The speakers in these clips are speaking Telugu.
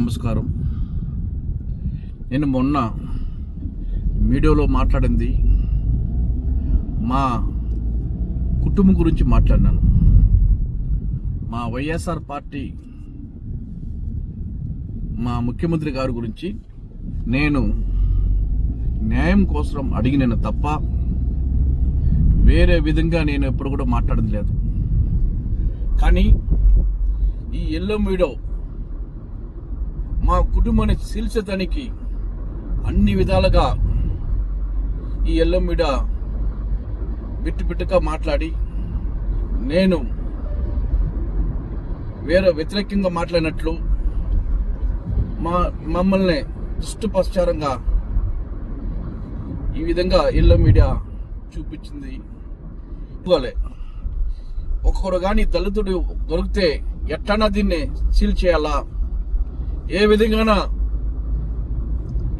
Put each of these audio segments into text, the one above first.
నమస్కారం. నేను మొన్న మీడియాలో మాట్లాడింది. మా కుటుంబం గురించి మాట్లాడినాను. మా వైఎస్ఆర్ పార్టీ మా ముఖ్యమంత్రి గారి గురించి నేను న్యాయం కోసం అడిగిన తప్ప వేరే విధంగా నేను ఎప్పుడు కూడా మాట్లాడడం లేదు కానీ ఈ ఎల్లో మీడియో మా కుటుంబాన్ని శీల్చడానికి అన్ని విధాలుగా ఈ ఎల్లో మీడియా బిట్టు బిట్టుగా మాట్లాడి నేను వేరే వ్యతిరేకంగా మాట్లాడినట్లు మా మమ్మల్ని దుష్టపశ్చారంగా ఈ విధంగా ఎల్లో మీడియా చూపించింది. ఇవ్వలే. ఒక్కరు కానీ దళితుడు దొరికితే ఎట్టనా దీన్ని సీల్ చేయాలా? ఏ విధంగానా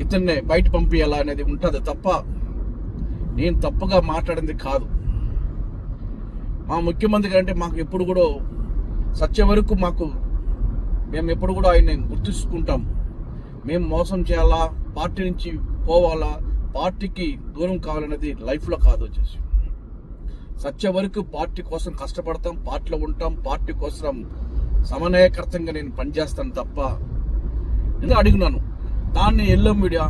ఇతన్ని బయట పంపించాలా అనేది ఉంటుంది తప్ప నేను తప్పుగా మాట్లాడింది కాదు. మా ముఖ్యమంత్రి అంటే మాకు ఎప్పుడు కూడా సత్య వరకు మాకు మేము ఎప్పుడు కూడా ఆయన్ని గుర్తుంచుకుంటాం. మేము మోసం చేయాలా పార్టీ నుంచి పోవాలా పార్టీకి దూరం కావాలనేది లైఫ్లో కాదు వచ్చేసి. సత్య వరకు పార్టీ కోసం కష్టపడతాం పార్టీలో ఉంటాం పార్టీ కోసం సమన్వయకర్తంగా నేను పనిచేస్తాను తప్ప ఇలా అడిగినాను. దాన్ని yellow media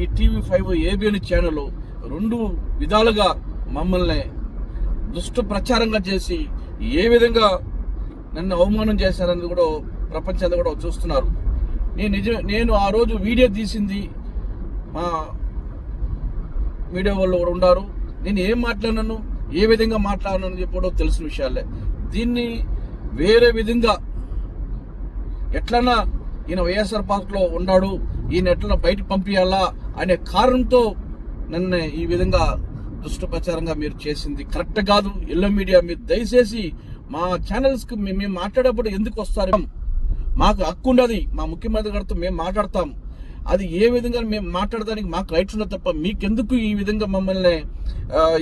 E TV five ABN channel రెండు విధాలుగా మమ్మల్ని దుష్ట ప్రచారంగా చేసి ఏ విధంగా నన్ను అవమానం చేశారని కూడా ప్రపంచంలో కూడా చూస్తున్నారు. నేను నిజ నేను ఆ రోజు వీడియో తీసింది మా మీడియా వాళ్ళు కూడా ఉన్నారు. నేను ఏం మాట్లాడినాను ఏ విధంగా మాట్లాడినాను చెప్పడం తెలిసిన విషయాలే. దీన్ని వేరే విధంగా ఎట్లన్నా ఈయన వైఎస్ఆర్ పార్క్లో ఉన్నాడు ఈయన ఎట్లా బయటకు పంపించాలా అనే కారణంతో నన్ను ఈ విధంగా దుష్టప్రచారంగా మీరు చేసింది. కరెక్ట్ కాదు ఎల్లో మీడియా మీరు దయచేసి మా ఛానల్స్కి మేము మాట్లాడేటప్పుడు ఎందుకు వస్తారు? మాకు హక్కు ఉండదు మా ముఖ్యమంత్రి గారితో మేము మాట్లాడతాం. అది ఏ విధంగా మేము మాట్లాడడానికి మాకు రైట్స్ ఉన్నది తప్ప మీకెందుకు ఈ విధంగా మమ్మల్ని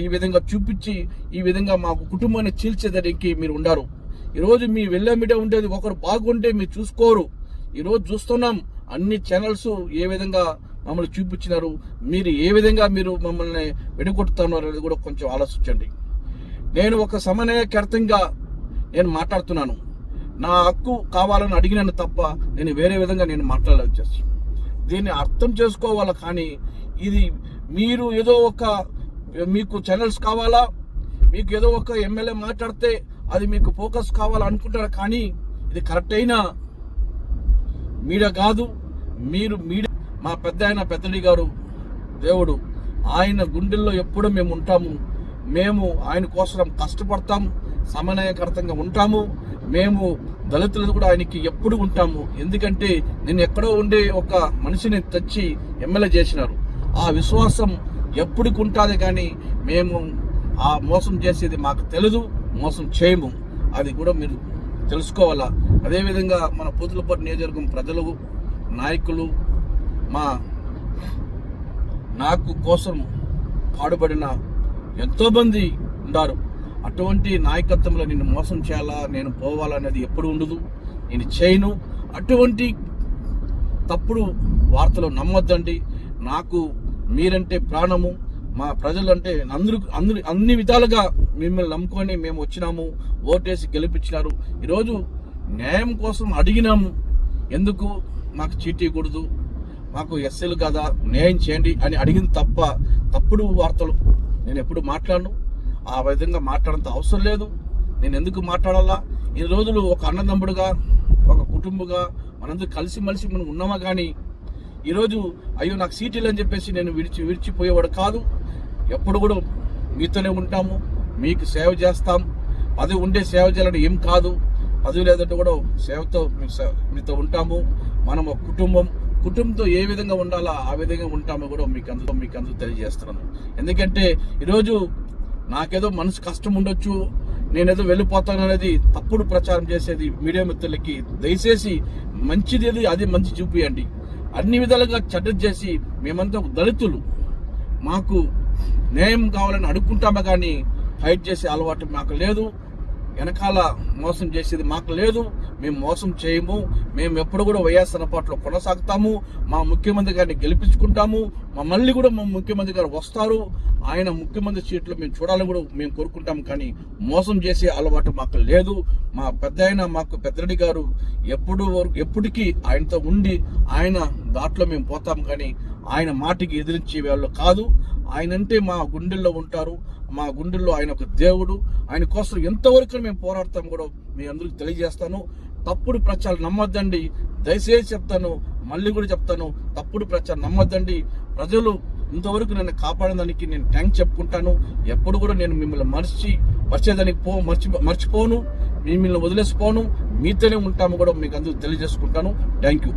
ఈ విధంగా చూపించి ఈ విధంగా మాకు కుటుంబాన్ని చీల్చేదానికి మీరు ఉండారు? ఈరోజు మీ వెళ్ళే మీడియా ఉండేది ఒకరు బాగుంటే మీరు చూసుకోరు. ఈరోజు చూస్తున్నాం అన్ని ఛానల్స్ ఏ విధంగా మమ్మల్ని చూపించినారు మీరు ఏ విధంగా మీరు మమ్మల్ని వెడగొట్టుతున్నారు అనేది కూడా కొంచెం ఆలోచించండి. నేను ఒక సమన్వయకర్తంగా నేను మాట్లాడుతున్నాను. నా హక్కు కావాలని అడిగినాను తప్ప నేను వేరే విధంగా నేను మాట్లాడలేదు దీన్ని అర్థం చేసుకోవాలి కానీ ఇది మీరు ఏదో ఒక మీకు ఛానల్స్ కావాలా? మీకు ఏదో ఒక ఎమ్మెల్యే మాట్లాడితే అది మీకు ఫోకస్ కావాలనుకుంటారు? కానీ ఇది కరెక్ట్ అయినా మీడియా కాదు మీరు మీడియా మా పెద్ద ఆయన పెద్దడి గారు దేవుడు ఆయన గుండెల్లో ఎప్పుడూ మేము ఉంటాము. మేము ఆయన కోసం కష్టపడతాం సమన్వయకర్తంగా ఉంటాము. మేము దళితులు కూడా ఆయనకి ఎప్పుడు ఉంటాము. ఎందుకంటే నేను ఎక్కడో ఉండే ఒక మనిషిని తెచ్చి ఎమ్మెల్యే చేసినారు. ఆ విశ్వాసం ఎప్పటికి ఉంటుంది కానీ మేము ఆ మోసం చేసేది మాకు తెలియదు మోసం చేయము. అది కూడా మీరు తెలుసుకోవాలా? అదేవిధంగా మన పూతులపాటు నియోజకవర్గం ప్రజలు నాయకులు మా నాకు కోసం పాడుపడిన ఎంతోమంది ఉన్నారు. అటువంటి నాయకత్వంలో నిన్ను మోసం చేయాలా? నేను పోవాలనేది ఎప్పుడు ఉండదు. నేను చేయను. అటువంటి తప్పుడు వార్తలు నమ్మొద్దండి. నాకు మీరంటే ప్రాణము. మా ప్రజలంటే అందరూ అందరు అన్ని విధాలుగా మిమ్మల్ని నమ్ముకొని మేము వచ్చినాము ఓటేసి గెలిపించినారు. ఈరోజు న్యాయం కోసం అడిగినాము. ఎందుకు? మాకు చీటీ కూడదు మాకు ఎస్ఎల్ కదా? న్యాయం చేయండి అని అడిగింది తప్ప తప్పుడు వార్తలు. నేను ఎప్పుడు మాట్లాడను. ఆ విధంగా మాట్లాడంత అవసరం లేదు. నేను ఎందుకు మాట్లాడాలా? ఈ రోజులు ఒక అన్నదమ్ముడుగా ఒక కుటుంబగా మనందరూ కలిసిమెలిసి మనం ఉన్నామా కానీ ఈరోజు అయ్యో నాకు సీటీలు అని చెప్పేసి నేను విడిచి విడిచిపోయేవాడు కాదు. ఎప్పుడు కూడా మీతోనే ఉంటాము మీకు సేవ చేస్తాం. పదవి ఉండే సేవ చేయాలని ఏం కాదు. పదవి లేదంటే కూడా సేవతో మీ మీతో ఉంటాము. మనం ఒక కుటుంబం. కుటుంబంతో ఏ విధంగా ఉండాలో ఆ విధంగా ఉంటామో కూడా మీకు అందులో మీకు అందరూ తెలియజేస్తున్నాను. ఎందుకంటే ఈరోజు నాకేదో మనసు కష్టం ఉండొచ్చు. నేనేదో వెళ్ళిపోతాను అనేది తప్పుడు ప్రచారం చేసేది మీడియా మిత్రులకి. దయచేసి మంచిది ఏది అది మంచి చూపియండి. అన్ని విధాలుగా చెడ్డ చేసి మేమంతా దళితులు. మాకు న్యాయం కావాలని అడుక్కుంటామే కానీ ఫైట్ చేసే అలవాటు మాకు లేదు. వెనకాల మోసం చేసేది మాకు లేదు. మేము మోసం చేయము మేము ఎప్పుడు కూడా వైఎస్ఆర్ పార్టీలో కొనసాగుతాము మా ముఖ్యమంత్రి గారిని గెలిపించుకుంటాము మా మళ్ళీ కూడా మా ముఖ్యమంత్రి గారు వస్తారు ఆయన ముఖ్యమంత్రి సీట్లు మేము చూడాలని కూడా మేము కోరుకుంటాం కానీ మోసం చేసే అలవాటు మాకు లేదు. మా పెద్ద ఆయన మాకు పెద్దరెడ్డి గారు ఎప్పుడు ఎప్పటికీ ఆయనతో ఉండి ఆయన దాంట్లో మేము పోతాం కానీ ఆయన మాటికి ఎదిరించే వాళ్ళు కాదు. ఆయన అంటే మా గుండెల్లో ఉంటారు. మా గుండెల్లో ఆయన ఒక దేవుడు. ఆయన కోసం ఎంతవరకు మేము పోరాడతాం కూడా మీ అందరికి తెలియజేస్తాను. తప్పుడు ప్రచారం నమ్మొద్దండి. దయచేసి చెప్తాను. మళ్ళీ కూడా చెప్తాను. తప్పుడు ప్రచారం నమ్మొద్దండి. ప్రజలు ఇంతవరకు నన్ను కాపాడడానికి నేను థ్యాంక్స్ చెప్పుకుంటాను. ఎప్పుడు కూడా నేను మిమ్మల్ని మర్చి మర్చేదానికి పో మర్చి మర్చిపోను. మిమ్మల్ని వదిలేసిపోను. మీతోనే ఉంటాము కూడా మీకు అందరూ తెలియజేసుకుంటాను. Thank you